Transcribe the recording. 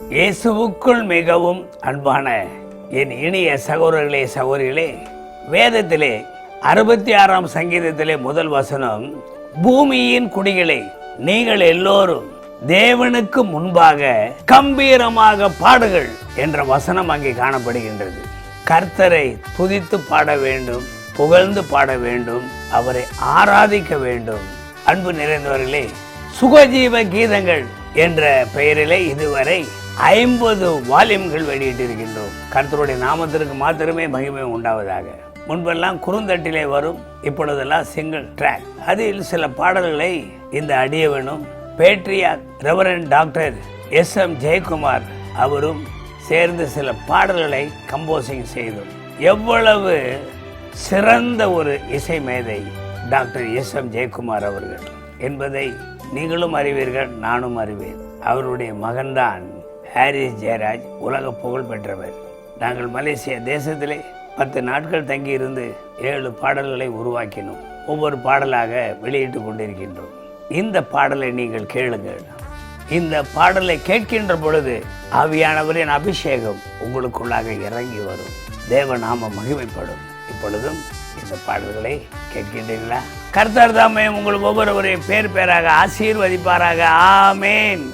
இயேசுவுக்குள் மிகவும் அன்பான என் இனிய சகோதரர்களே சகோதரிகளே வேதத்திலே அறுபத்தி ஆறாம் சங்கீதத்திலே முதல் வசனம் பூமியின் குடிகளை நீங்கள் எல்லோரும் தேவனுக்கு முன்பாக கம்பீரமாக பாடுகள் என்ற வசனம் அங்கே காணப்படுகின்றது. கர்த்தரை துதித்து பாட வேண்டும் புகழ்ந்து பாட வேண்டும் அவரை ஆராதிக்க வேண்டும். அன்பு நிறைந்தவர்களே சுகஜீவ கீதங்கள் என்ற பெயரிலே இதுவரை ஐம்பது வால்யூம்கள் வெளியிட்டிருக்கின்றோம். கருத்தருடைய நாமத்திற்கு மாத்திரமே மகிமை உண்டாவதாக. முன்பெல்லாம் குறுந்தட்டிலே வரும் இப்பொழுதெல்லாம் சிங்கிள் ட்ராக் அதில் சில பாடல்களை இந்த அடியவனும் பேட்ரியா reverend doctor S M Jayakumar அவரும் சேர்ந்து சில பாடல்களை கம்போசிங் செய்தோம். எவ்வளவு சிறந்த ஒரு இசை மேதை டாக்டர் எஸ் எம் ஜெயக்குமார் அவர்கள். என்பதை நீங்களும் அறிவீர்கள் நானும் அறிவேன். அவருடைய மகன்தான் ஹாரிஸ் ஜெயராஜ் உலக புகழ் பெற்றவர். நாங்கள் மலேசியா தேசத்திலே பத்து நாட்கள் தங்கியிருந்து ஏழு பாடல்களை உருவாக்கினோம். ஒவ்வொரு பாடலாக வெளியிட்டு கொண்டிருக்கின்றோம். இந்த பாடலை நீங்கள் கேளுங்கள். இந்த பாடலை கேட்கின்ற பொழுது ஆவியானவரின் அபிஷேகம் உங்களுக்குள்ளாக இறங்கி வரும். தேவநாம மகிமைப்படும். இப்பொழுதும் இந்த பாடல்களை கேட்கின்றீர்களா? கர்த்தர் தாமே உங்களுக்கு ஒவ்வொருவரையும் பேர் பேராக ஆசீர்வதிப்பாராக. ஆமேன்.